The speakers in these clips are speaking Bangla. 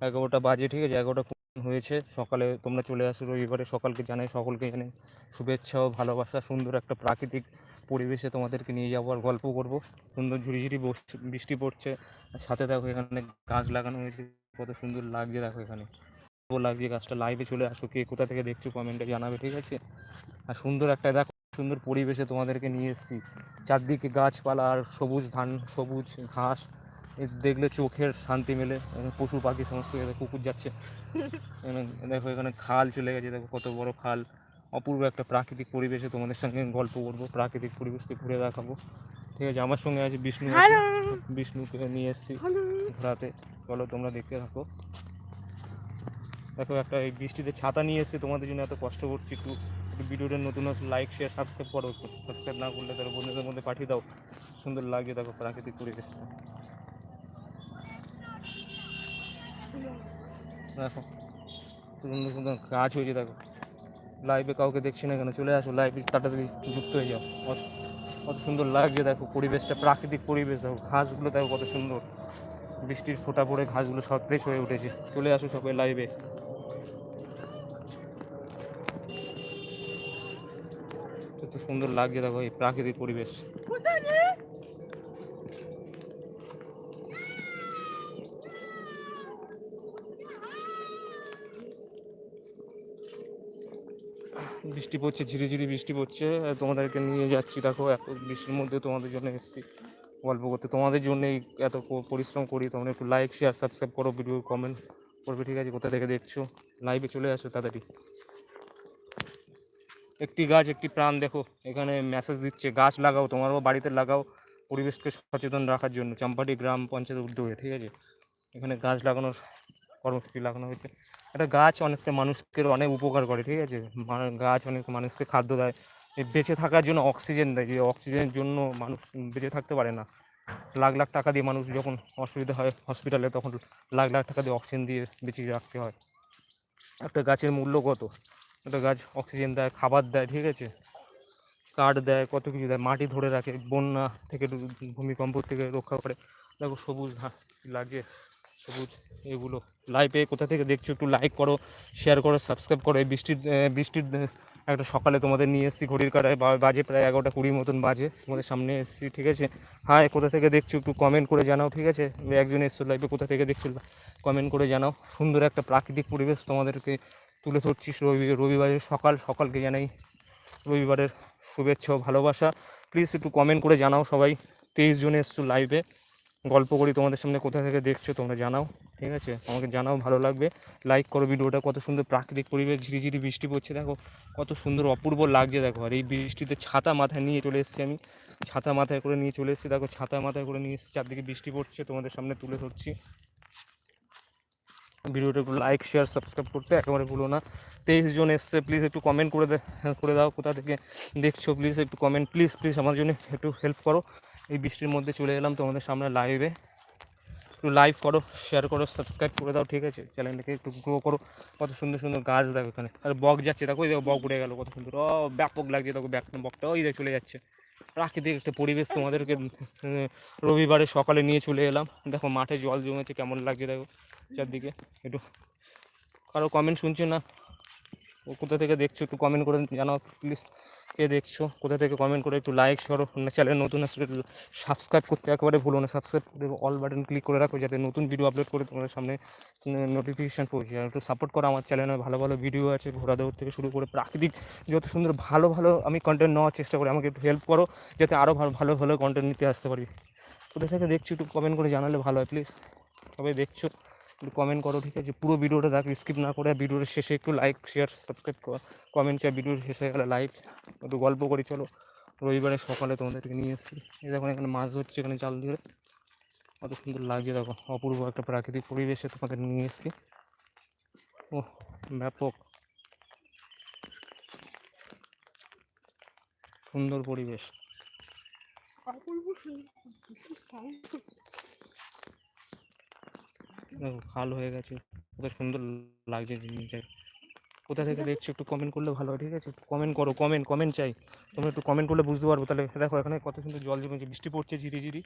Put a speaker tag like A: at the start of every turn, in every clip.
A: এগারোটা বাজে, ঠিক আছে? এগারোটা হয়েছে। সকালে তোমরা চলে আসো, রবিবারে সকালকে জানাই, সকলকে জানাই শুভেচ্ছা ও ভালোবাসা। সুন্দর একটা প্রাকৃতিক পরিবেশে তোমাদেরকে নিয়ে যাব আর গল্প করব। সুন্দর ঝুড়ি বস- বৃষ্টি পড়ছে। সাথে দেখো এখানে গাছ লাগানো হয়েছে। কত সুন্দর লাগছে দেখো এখানে। লাগছে গাছটা। লাইভে চলে আসো। কে কোথা থেকে দেখছ কমেন্টে জানাবে, ঠিক আছে? আর সুন্দর একটা দেখো, সুন্দর পরিবেশে তোমাদেরকে নিয়ে এসেছি। চারদিকে গাছপালা আর সবুজ ধান, সবুজ ঘাস। দেখলে চোখের শান্তি মেলে পশু পাখি সমস্ত কুকুর যাচ্ছে। দেখো এখানে খাল চলে গেছে দেখো কত বড় খাল। অপূর্ব একটা প্রাকৃতিক পরিবেশে তোমাদের সঙ্গে গল্প করব প্রাকৃতিক পরিবেশকে ঘুরে দেখাবো। ঠিক আছে আমার সঙ্গে আছে বিষ্ণু বিষ্ণুকে নিয়ে এসেছি ঘোরাতে। চলো তোমরা দেখতে থাকো। দেখো একটা এই বৃষ্টিতে ছাতা নিয়ে এসেছি তোমাদের জন্য এত কষ্ট করছি একটু। ভিডিওটা নতুন লাইক শেয়ার সাবস্ক্রাইব করো। সাবস্ক্রাইব না করলে তারা বন্ধুদের মধ্যে পাঠিয়ে দাও। সুন্দর লাগে দেখো প্রাকৃতিক পরিবেশটা। দেখো সুন্দর সুন্দর গাছ হয়েছে, দেখো। লাইভে কাউকে দেখছি না কেন? চলে আসো লাইভে তাড়াতাড়ি যুক্ত হয়ে যাও। কত সুন্দর লাগছে, দেখো, পরিবেশটা, প্রাকৃতিক পরিবেশ, দেখো, ঘাসগুলো, দেখো, কত সুন্দর। বৃষ্টির ফোঁটা পড়ে ঘাসগুলো সতেজ হয়ে উঠেছে। চলে আসো সবাই লাইভে কত সুন্দর লাগছে, দেখো, এই প্রাকৃতিক পরিবেশ। বৃষ্টি পড়ছে, ঝিরিঝিরি বৃষ্টি পড়ছে। তোমাদেরকে নিয়ে যাচ্ছি। দেখো, এত বৃষ্টির মধ্যে তোমাদের জন্য এসেছি। গল্প করতে। তোমাদের জন্যই এত পরিশ্রম করি। তোমরা একটু লাইক শেয়ার সাবস্ক্রাইব করো ভিডিও কমেন্ট করবে। ঠিক আছে, কোথা থেকে দেখছ? লাইভে চলে আসো তাড়াতাড়ি। একটি গাছ, একটি প্রাণ, দেখো, এখানে মেসেজ দিচ্ছে। গাছ লাগাও তোমারও বাড়িতে লাগাও, পরিবেশকে সচেতন রাখার জন্য। চাম্পাটি গ্রাম পঞ্চায়েত উদ্যোগে, ঠিক আছে? এখানে গাছ লাগানোর কর্মসূচি লাগানো হয়েছে। একটা গাছ অনেকটা মানুষকে অনেক উপকার করে, ঠিক আছে? গাছ অনেক মানুষকে খাদ্য দেয়। বেঁচে থাকার জন্য অক্সিজেন দেয়। যে অক্সিজেনের জন্য মানুষ বেঁচে থাকতে পারে না। লাখ লাখ টাকা দিয়ে মানুষ যখন অসুবিধা হয় হসপিটালে, তখন লাখ লাখ টাকা দিয়ে অক্সিজেন দিয়ে বেঁচে রাখতে হয়। একটা গাছের মূল্য কত? একটা গাছ অক্সিজেন দেয়, খাবার দেয়, ঠিক আছে? কাঠ দেয়, কত কিছু দেয়, মাটি ধরে রাখে, বন্যা থেকে ভূমিকম্প থেকে রক্ষা করে। দেখো সবুজ লাগে, সবুজ এগুলো। লাইভে কোথা থেকে দেখছ একটু লাইক করো শেয়ার করো সাবস্ক্রাইব করো। এই বৃষ্টির বৃষ্টির একটা সকালে তোমাদের নিয়ে এসেছি ঘড়ির কাটায় বাজে প্রায় এগারোটা কুড়ির মতন বাজে। তোমাদের সামনে এসেছি, ঠিক আছে? হ্যাঁ কোথা থেকে দেখছ একটু কমেন্ট করে জানাও, ঠিক আছে? একজন এসছো লাইভে কোথা থেকে দেখছ কমেন্ট করে জানাও। সুন্দর একটা প্রাকৃতিক পরিবেশ তোমাদেরকে তুলে ধরছি রবি, রবিবারের সকাল। সকালকে জানাই রবিবারের শুভেচ্ছা ভালোবাসা। প্লিজ একটু কমেন্ট করে জানাও সবাই। তেইশ জন এসছো লাইভে গল্প করি তোমাদের সামনে কোথা থেকে দেখছ, তোমরা জানাও, ঠিক আছে? আমাকে জানাও, ভালো লাগবে। লাইক করো ভিডিওটা, কত সুন্দর প্রাকৃতিক পরিবেশ ঝিরিঝিরি বৃষ্টি পড়ছে, দেখো, কত সুন্দর অপূর্ব লাগছে, দেখো। আর এই বৃষ্টিতে ছাতা মাথায় নিয়ে চলে এসেছি আমি। ছাতা মাথায় করে নিয়ে চলে এসেছি, দেখো, ছাতা মাথায় করে নিয়ে এসেছি, চারদিকে বৃষ্টি পড়ছে, তোমাদের সামনে তুলে ধরছি। ভিডিওটা একটু লাইক শেয়ার সাবস্ক্রাইব করতে একেবারে ভুলো না। তেইশ জন এসছে প্লিজ একটু কমেন্ট করে দে, করে দাও, কোথা থেকে দেখছ প্লিজ একটু কমেন্ট প্লিজ প্লিজ আমার জন্য একটু হেল্প করো। এই বৃষ্টির মধ্যে চলে এলাম তোমাদের সামনে লাইভে একটু লাইভ করো শেয়ার করো সাবস্ক্রাইব করে দাও, ঠিক আছে? চ্যানেলটাকে একটু গ্রো করো। কত সুন্দর সুন্দর গাছ দেখো এখানে। আর বক যাচ্ছে, দেখো ওই দেখো বক উড়ে গেল, কত সুন্দর। ও, ব্যাপক লাগছে, দেখো ব্যাক বকটা ওই চলে যাচ্ছে। প্রাকৃতিক একটা পরিবেশ তোমাদেরকে রবিবারে সকালে নিয়ে চলে এলাম। দেখো মাঠে জল জমেছে, কেমন লাগছে দেখো চারদিকে। একটু কারও কমেন্ট শুনছে না কোথা থেকে দেখছ একটু কমেন্ট করে জানাও প্লিজ কে দেখছ, কোথা থেকে কমেন্ট করে একটু লাইক করো চ্যানেল নতুন আসলে সাবস্ক্রাইব করতে একেবারে ভুলো না সাবস্ক্রাইব করে অল বাটন ক্লিক করে রাখো যাতে নতুন ভিডিও আপলোড করে তোমাদের সামনে নোটিফিকেশান পৌঁছে যায়। একটু সাপোর্ট করো আমার চ্যানেলে ভালো ভালো ভিডিও আছে ঘোরা দৌড় থেকে শুরু করে প্রাকৃতিক যত সুন্দর ভালো ভালো আমি কন্টেন্ট নেওয়ার চেষ্টা করি, আমাকে একটু হেল্প করো যাতে আরও ভালো ভালো ভালো কন্টেন্ট নিতে আসতে পারি। কোথা থেকে দেখছ একটু কমেন্ট করে জানালে ভালো হয় প্লিজ সবাই দেখছ। একটু কমেন্ট করো, ঠিক আছে? পুরো ভিডিওটা দেখো স্কিপ না করে ভিডিওর শেষে একটু লাইক শেয়ার সাবস্ক্রাইব কমেন্ট চাই ভিডিওর শেষে গেলে লাইভ একটু গল্প করি, চলো। রবিবারে সকালে তোমাদেরকে নিয়ে এসেছি। এই দেখো, এখানে মাছ ধরছে, এখানে জাল দিয়ে কত সুন্দর লাগছে, দেখো। অপূর্ব একটা প্রাকৃতিক পরিবেশে তোমাদের নিয়ে এসেছি। ও, ব্যাপক। সুন্দর পরিবেশ। দেখো খাল হয়ে গেছে। কত সুন্দর লাগছে জিনিসটা। কোথা থেকে দেখছ একটু কমেন্ট করলে ভালো হয় ঠিক আছে? কমেন্ট করো কমেন্ট কমেন্ট চাই। তোমরা একটু কমেন্ট করলে বুঝতে পারব। তাহলে দেখো এখানে কত সুন্দর জল জমেছে বৃষ্টি পড়ছে ঝিরি ঝিরি।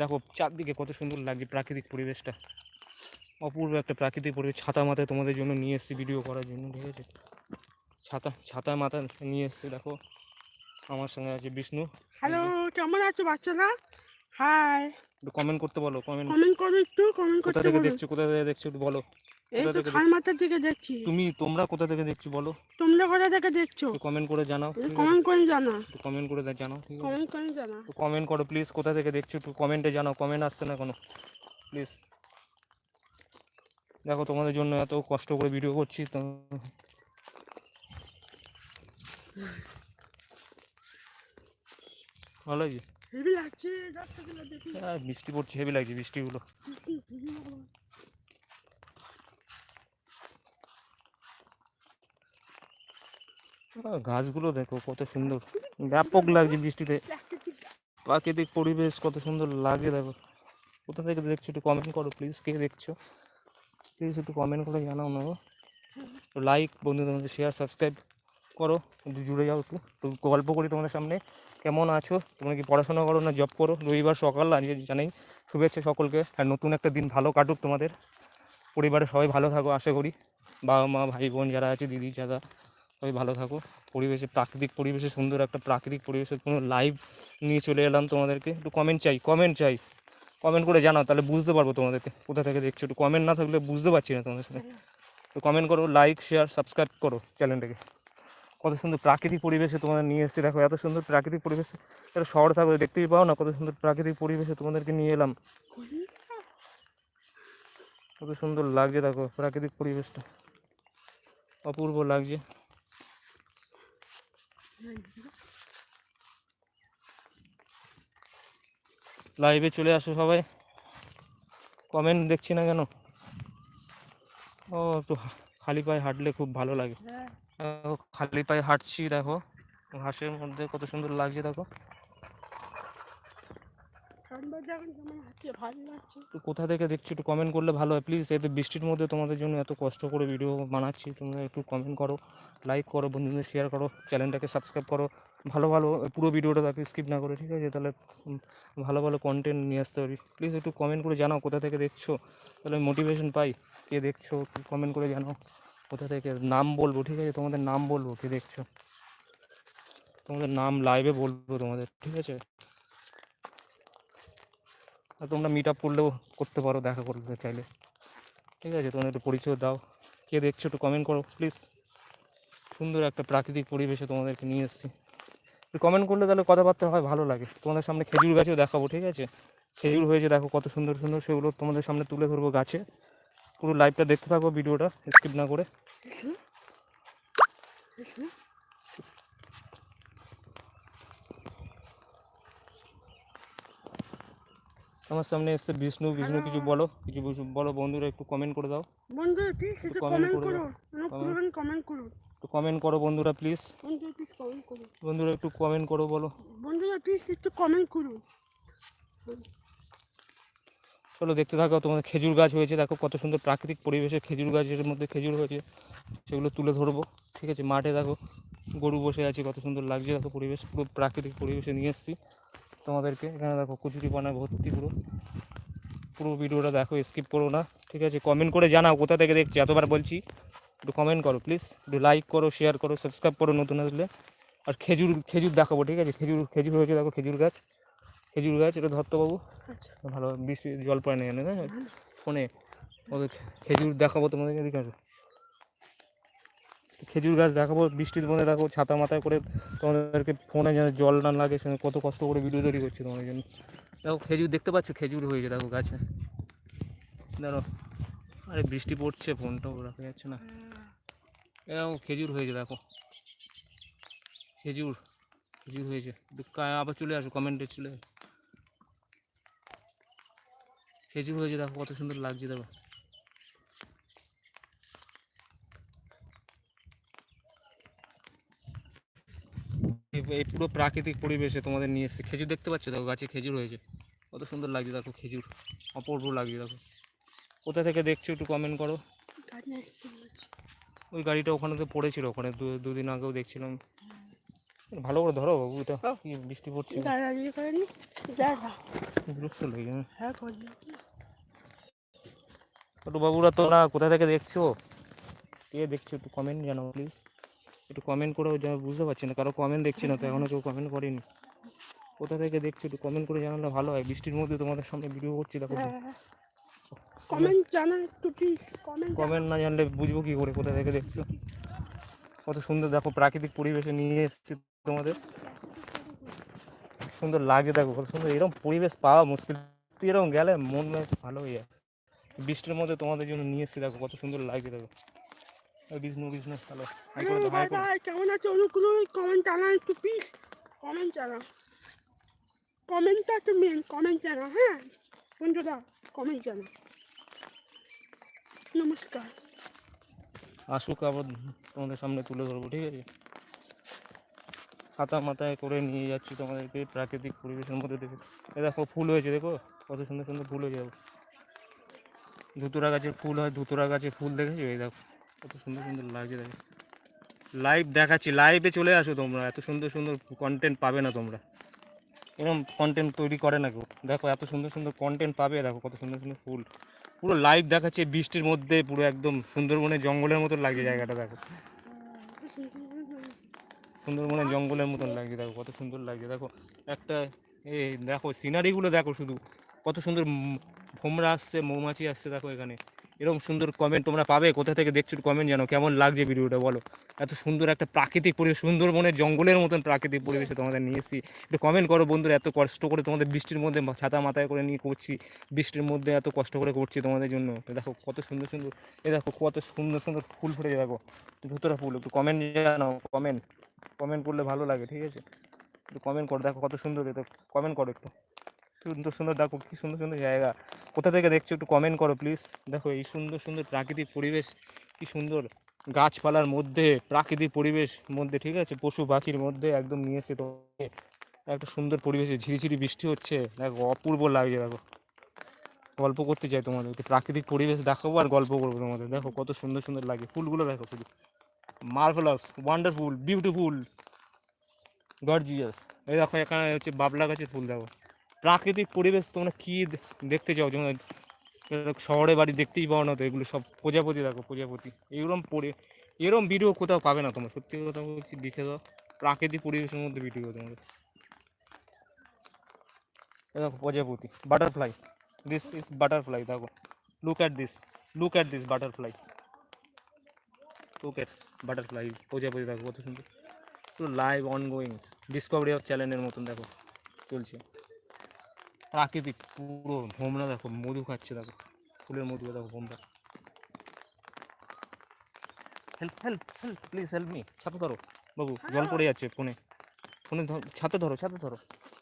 A: দেখো চারদিকে কত সুন্দর লাগছে প্রাকৃতিক পরিবেশটা। অপূর্ব একটা প্রাকৃতিক পরিবেশ। ছাতা মাথায় তোমাদের জন্য নিয়ে এসেছি ভিডিও করার জন্য ঠিক আছে? ছাতা ছাতা মাথা নিয়ে এসেছি দেখো। আমার সঙ্গে আছে বিষ্ণু।
B: হ্যালো কেমন আছো বাচ্চারা? হাই
A: একটু কমেন্ট করতে বলো কমেন্ট
B: কমেন্ট করো একটু কমেন্ট
A: কোথা
B: করতে
A: থেকে দেখছ কোথা থেকে দেখছ একটু বলো।
B: এই তো
A: থেকে
B: খাল মাথার দিকে দেখছি।
A: তুমি তোমরা কোথা থেকে দেখছ বলো।
B: তোমরা কোথা থেকে দেখছ?
A: কমেন্ট করে জানাও
B: কমেন্ট করে জানা
A: কমেন্ট করে জানাও
B: কমেন্ট করে জানা
A: একটু কমেন্ট করো প্লিজ কোথা থেকে দেখছ? একটু কমেন্টে জানাও কমেন্ট আসছে না কোনো প্লিজ দেখো তোমাদের জন্য এত কষ্ট করে ভিডিও করছি তো ভালো লাগছে
B: হেভি
A: হ্যাঁ পড়ছে হেভি লাগছে বৃষ্টিগুলো আহ, গাছগুলো দেখো কত সুন্দর। ব্যাপক লাগছে বৃষ্টিতে
B: প্রাকৃতিক
A: পরিবেশ কত সুন্দর লাগে দেখো। কোথা থেকে দেখছ একটু কমেন্ট করো প্লিজ কে দেখছ? প্লিজ একটু কমেন্ট করে জানাও না লাইক বন্ধুদের মধ্যে শেয়ার সাবস্ক্রাইব করো জুড়ে যাও একটু। একটু গল্প করি তোমাদের সামনে। কেমন আছো? তোমরা কি পড়াশোনা করো না জব করো? রবিবার সকাল, আজকে জানাই শুভেচ্ছা সকলকে। আর নতুন একটা দিন ভালো কাটুক তোমাদের। পরিবারের সবাই ভালো থাকো, আশা করি। বাবা মা, ভাই বোন যারা আছে, দিদি যারা সবাই ভালো থাকো। পরিবেশে, প্রাকৃতিক পরিবেশে সুন্দর একটা প্রাকৃতিক পরিবেশে কোনো লাইভ নিয়ে চলে এলাম তোমাদেরকে। একটু কমেন্ট চাই কমেন্ট চাই। কমেন্ট করে জানাও, তাহলে বুঝতে পারব তোমাদেরকে। কোথা থেকে দেখছ? একটু কমেন্ট না থাকলে বুঝতে পারছি না তোমাদের সাথে। তো কমেন্ট করো লাইক শেয়ার সাবস্ক্রাইব করো চ্যানেলটাকে কত সুন্দর প্রাকৃতিক পরিবেশে তোমাদের নিয়ে এসেছি। দেখো, এত সুন্দর প্রাকৃতিক পরিবেশে এটা শহরে থাকো দেখতেই পাও না, কত সুন্দর প্রাকৃতিক পরিবেশে তোমাদেরকে নিয়ে এলাম। কত সুন্দর লাগছে দেখো প্রাকৃতিক পরিবেশটা। অপূর্ব লাগছে। লাইভে চলে আসো সবাই। কমেন্ট দেখছি না কেন? ও, একটু খালি পায়ে হাঁটলে খুব ভালো লাগে।
B: হ্যাঁ।
A: খালি পায়ে হাঁটছি দেখো। ঘাসের মধ্যে কত সুন্দর লাগছে দেখো। কোথা থেকে দেখছি একটু কমেন্ট করলে ভালো হয়। প্লিজ এতে বৃষ্টির মধ্যে তোমাদের জন্য এত কষ্ট করে ভিডিও বানাচ্ছি। তোমরা একটু কমেন্ট করো লাইক করো বন্ধুদের শেয়ার করো চ্যানেলটাকে সাবস্ক্রাইব করো। ভালো ভালো পুরো ভিডিওটা তাকে স্কিপ না করে ঠিক আছে? তাহলে ভালো ভালো কন্টেন্ট নিয়ে আসতে পারি। প্লিজ একটু কমেন্ট করে জানাও কোথা থেকে দেখছ। তাহলে মোটিভেশন পাই। কে দেখছ কমেন্ট করে জানাও। কোথা থেকে নাম বলব? ঠিক আছে, তোমাদের নাম বলব, কে দেখছ? তোমাদের নাম লাইভে বলব তোমাদের, ঠিক আছে? আর তোমরা মিট আপ করলেও করতে পারো, দেখা করতে চাইলে। ঠিক আছে তোমরা একটু পরিচয় দাও। কে দেখছ একটু কমেন্ট করো প্লিজ সুন্দর একটা প্রাকৃতিক পরিবেশে তোমাদেরকে নিয়ে এসেছি। একটু কমেন্ট করলে তাহলে কথাবার্তা হয়, ভালো লাগে। তোমাদের সামনে খেজুর গাছও দেখাবো, ঠিক আছে? খেজুর হয়েছে, দেখো কত সুন্দর সুন্দর, সেগুলো তোমাদের সামনে তুলে ধরবো গাছে। পুরো লাইভটা দেখতে থাকব ভিডিওটা স্কিপ না করে। আমার সামনে এসছে বিষ্ণু। বিষ্ণু কিছু বলো কিছু বলো বন্ধুরা একটু কমেন্ট করে দাও।
B: বন্ধু প্লিজ একটু কমেন্ট
A: করে।
B: কমেন্ট করো।
A: একটু কমেন্ট করো বন্ধুরা প্লিজ
B: বন্ধু প্লিজ কমেন্ট করো।
A: বন্ধুরা একটু কমেন্ট করো বলো।
B: বন্ধুরা প্লিজ একটু কমেন্ট করো।
A: চলো দেখতে থাকো, তোমাদের খেজুর গাছ হয়েছে। দেখো কত সুন্দর প্রাকৃতিক পরিবেশে খেজুর গাছের মধ্যে খেজুর হয়েছে। সেগুলো তুলে ধরবো, ঠিক আছে? মাঠে দেখো, গরু বসে আছে, কত সুন্দর লাগছে। দেখো পরিবেশ, পুরো প্রাকৃতিক পরিবেশে নিয়ে এসেছি। তোমাদেরকে এখানে দেখো কচুরি পানা ভর্তি পুরো। পুরো ভিডিওটা দেখো স্কিপ করো না, ঠিক আছে? কমেন্ট করে জানাও, কোথা থেকে দেখছি? এতবার বলছি, একটু কমেন্ট করো প্লিজ একটু লাইক করো শেয়ার করো সাবস্ক্রাইব করো নতুন আসলে। আর খেজুর খেজুর দেখাবো, ঠিক আছে? খেজুর খেজুর হয়েছে, দেখো খেজুর গাছ। খেজুর গাছ এটা ধরতে বাবু
B: আচ্ছা।
A: ভালো বৃষ্টি জল পড়ে না জানে না ফোনে। ওদের খেজুর দেখাবো তোমাদের এদিকে আসো। খেজুর গাছ দেখাবো বৃষ্টির মধ্যে দেখো ছাতা মাথায় করে তোমাদেরকে ফোনে যেন জল না লাগে সেখানে কত কষ্ট করে ভিডিও তৈরি করছি তোমাদের জন্য। দেখো খেজুর দেখতে পাচ্ছ? খেজুর হয়েছে দেখো গাছে। দেখো আরে বৃষ্টি পড়ছে ফোনটাও রাখা যাচ্ছে না। এরকম খেজুর হয়েছে দেখো। খেজুর খেজুর হয়েছে। আবার চলে আসো কমেন্টে চলে আসো। খেজুর হয়েছে দেখো কত সুন্দর লাগছে দেখো। এই- পুরো প্রাকৃতিক পরিবেশে তোমাদের নিয়ে এসেছে। খেজুর দেখতে পাচ্ছ? দেখো গাছে খেজুর হয়েছে। কত সুন্দর লাগছে দেখো খেজুর। অপূর্ব লাগছে দেখো। কোথা থেকে দেখছ একটু কমেন্ট করো। ওই গাড়িটা ওখানে তো পড়েছিল ওখানে দুদিন আগেও দেখছিলাম। ভালো করে ধরো বাবু এটা বৃষ্টি পড়ছে। বিরক্ত লাগে।
B: হ্যাঁ
A: ছোটো বাবুরা তোমরা কোথা থেকে দেখছ? কে দেখছ একটু কমেন্ট জানাও প্লিজ একটু কমেন্ট করেও যা বুঝতে পারছি না কারও কমেন্ট দেখছি না তো এখনও কেউ কমেন্ট করেনি। কোথা থেকে দেখছ একটু কমেন্ট করে জানালে ভালো হয় বৃষ্টির মধ্যে তোমাদের সামনে ভিডিও করছি দেখো।
B: হ্যাঁ কমেন্ট জানা একটু প্লিজ কমেন্ট
A: কমেন্ট না জানলে বুঝব কি করে কোথা থেকে দেখছ? কত সুন্দর দেখো প্রাকৃতিক পরিবেশে নিয়ে এসেছি তোমাদের। সুন্দর লাগে দেখো কত সুন্দর। এরকম পরিবেশ পাওয়া মুশকিল। তুই এরকম গেলে মন মেজাজ ভালো হয়ে যায় বৃষ্টির মধ্যে তোমাদের জন্য নিয়ে এসেছি দেখো কত সুন্দর লাগছে দেখো। বিষ্ণু বিষ্ণু ভালো
B: কেমন আছে? ওগুলো কমেন্ট জানা একটু প্লিজ কমেন্ট জানা কমেন্টটা একটু মেন কমেন্ট জানা হ্যাঁ? বন্ধুরা কমেন্ট জানা নমস্কার।
A: আসুক আবার তোমাদের সামনে তুলে ধরবো ঠিক আছে? হাতা মাথায় করে নিয়ে যাচ্ছি তোমাদেরকে প্রাকৃতিক পরিবেশের মধ্যে দেখে। এ দেখো, ফুল হয়েছে, দেখো? কত সুন্দর সুন্দর ফুল হয়ে দেখো। ধুতুরা গাছের ফুল হয়, ধুতুরা গাছের ফুল দেখেছ? এই দেখো, কত সুন্দর সুন্দর লাগছে দেখো লাইভ দেখাচ্ছি লাইভে চলে আসো তোমরা, এত সুন্দর সুন্দর কন্টেন্ট পাবে না তোমরা। এরকম কন্টেন্ট তৈরি করে না কেউ। দেখো, এত সুন্দর সুন্দর কন্টেন্ট পাবে, দেখো, কত সুন্দর সুন্দর ফুল। পুরো লাইভ দেখাচ্ছে বৃষ্টির মধ্যে, পুরো একদম সুন্দরবনের জঙ্গলের মতো লাগছে জায়গাটা, দেখো। সুন্দরবনের জঙ্গলের মতন লাগছে, দেখো কত সুন্দর লাগছে, দেখো একটা এ, দেখো সিনারিগুলো দেখো শুধু, কত সুন্দর ভোমরা আসছে, মৌমাছি আসছে, দেখো এখানে। এরকম সুন্দর কমেন্ট তোমরা পাবে। কোথা থেকে দেখছ কমেন্ট জানো। কেমন লাগছে ভিডিওটা বলো। এত সুন্দর একটা প্রাকৃতিক পরিবেশ, সুন্দরবনের জঙ্গলের মতন প্রাকৃতিক পরিবেশে তোমাদের নিয়ে এসেছি। একটু কমেন্ট করো বন্ধুরা, এত কষ্ট করে তোমাদের বৃষ্টির মধ্যে ছাতা মাথায় করে নিয়ে করছি। বৃষ্টির মধ্যে এত কষ্ট করে করছি তোমাদের জন্য। দেখো কত সুন্দর সুন্দর, এ দেখো কত সুন্দর সুন্দর ফুল ফুটেছে দেখো। ধুতরা ফুল, একটু কমেন্ট জানাও কমেন্ট কমেন্ট করলে ভালো লাগে, ঠিক আছে? একটু কমেন্ট করো, দেখো কত সুন্দর কমেন্ট করো একটু। সুন্দর সুন্দর দেখো কি সুন্দর সুন্দর জায়গা। কোথা থেকে দেখছ একটু কমেন্ট করো প্লিজ দেখো এই সুন্দর সুন্দর প্রাকৃতিক পরিবেশ, কি সুন্দর গাছপালার মধ্যে, প্রাকৃতিক পরিবেশ মধ্যে, ঠিক আছে? পশু পাখির মধ্যে একদম নিয়ে এসে তোমাকে একটা সুন্দর পরিবেশে ঝিরিঝিরি বৃষ্টি হচ্ছে। দেখো, অপূর্ব লাগছে, দেখো। গল্প করতে চাই তোমাদের প্রাকৃতিক পরিবেশ দেখাবো আর গল্প করব তোমাদের। দেখো, কত সুন্দর সুন্দর লাগে, ফুলগুলো দেখো শুধু। মার্ভেলাস ওয়ান্ডারফুল বিউটিফুল গর্জিয়াস এই দেখো, এখানে হচ্ছে বাবলা গাছের ফুল, দেখো। প্রাকৃতিক পরিবেশ তোমরা কী দেখতে চাও? যেমন শহরে বাড়ি দেখতেই পাও না তো এগুলো সব প্রজাপতি, দেখো প্রজাপতি। এরকম পরে, এরম ভিডিও কোথাও পাবে না তোমরা। সত্যি কথা বলছি, দেখে দাও। প্রাকৃতিক পরিবেশের মধ্যে ভিডিও তোমাদের। দেখো প্রজাপতি বাটারফ্লাই দিস ইজ বাটারফ্লাই দেখো। Look at this look at this butterfly look at butterfly প্রজাপতি, দেখো কত সুন্দর। পুরো লাইভ অনগোয়িং ডিসকভারি অফ চ্যানেলের মতন, দেখো। চলছে। প্রাকৃতিক পুরো ভোমরা দেখো মধু খাচ্ছে দেখো ফুলের মধু দেখো ভোমরা। Help help help please help me ছাতে ধরো বাবু জল পড়ে যাচ্ছে ফোনে। ফোনে ধর ছাতা ধরো ছাতা ধরো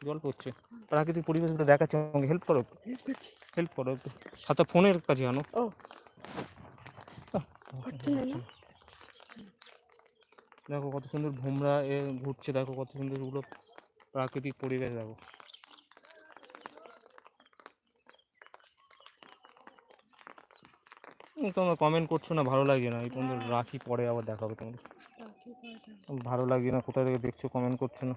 A: জল পড়ছে। প্রাকৃতিক পরিবেশগুলো দেখাচ্ছে আমাকে হেল্প করো হেল্প করো ছাতা ফোনের কাছে আনো? দেখো কত সুন্দর ভোমরা এ ঘুরছে দেখো কত সুন্দর ওগুলো প্রাকৃতিক পরিবেশ দেখো। তোমরা কমেন্ট করছ না ভালো লাগে না। এই পর্যন্ত রাখি পরে আবার দেখাবে তোমাদের। ভালো লাগে না কোথা থেকে দেখছ কমেন্ট করছ না।